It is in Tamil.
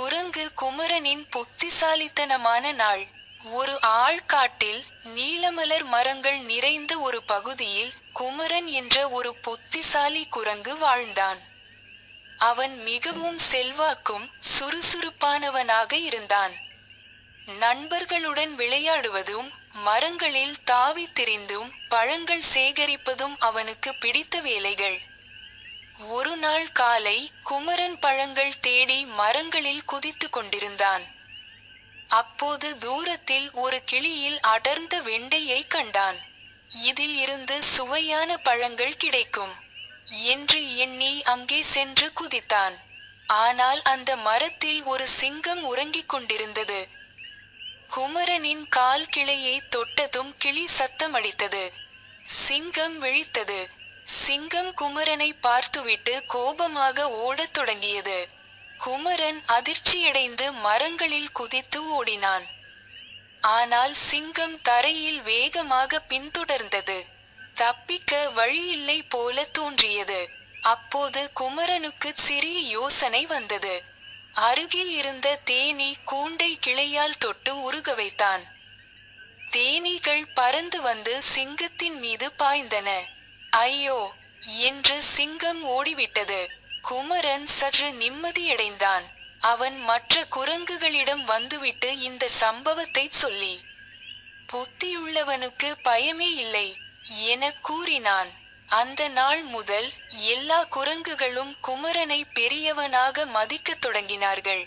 குரங்கு குமரனின் புத்திசாலித்தனமான நாள். ஒரு ஆழ்காட்டில் நீலமலர் மரங்கள் நிறைந்த ஒரு பகுதியில் குமரன் என்ற ஒரு புத்திசாலி குரங்கு வாழ்ந்தான். அவன் மிகவும் செல்வாக்கும் சுறுசுறுப்பானவனாக இருந்தான். நண்பர்களுடன் விளையாடுவதும் மரங்களில் தாவித் திரிந்தும் பழங்கள் சேகரிப்பதும் அவனுக்கு பிடித்த வேலைகள். ஒரு நாள் காலை குமரன் பழங்கள் தேடி மரங்களில் குதித்துக் கொண்டிருந்தான். அப்போது தூரத்தில் ஒரு கிளியில் அடர்ந்த வெண்டையை கண்டான். இதில் இருந்து சுவையான பழங்கள் கிடைக்கும் என்று எண்ணி அங்கே சென்று குதித்தான். ஆனால் அந்த மரத்தில் ஒரு சிங்கம் உறங்கிக் கொண்டிருந்தது. குமரனின் கால் கிளையை தொட்டதும் கிளி சத்தமடித்தது சிங்கம் விழித்தது. சிங்கம் குமரனை பார்த்துவிட்டு கோபமாக ஓடத் தொடங்கியது. குமரன் அதிர்ச்சியடைந்து மரங்களில் குதித்து ஓடினான். ஆனால் சிங்கம் தரையில் வேகமாக பின்தொடர்ந்தது. தப்பிக்க வழியில்லை போல தோன்றியது. அப்போது குமரனுக்கு சிறிய யோசனை வந்தது. அருகில் இருந்த தேனீ கூண்டை கிளையால் தொட்டு உருக வைத்தான். தேனீகள் பறந்து வந்து சிங்கத்தின் மீது பாய்ந்தன. ஐயோ என்று சிங்கம் ஓடிவிட்டது. குமரன் சற்று நிம்மதியடைந்தான் அவன் மற்ற குரங்குகளிடம் வந்துவிட்டு இந்த சம்பவத்தை சொல்லி புத்தியுள்ளவனுக்கு பயமே இல்லை என கூறினான். அந்த நாள் முதல் எல்லா குரங்குகளும் குமரனை பெரியவனாக மதிக்கத் தொடங்கினார்கள்.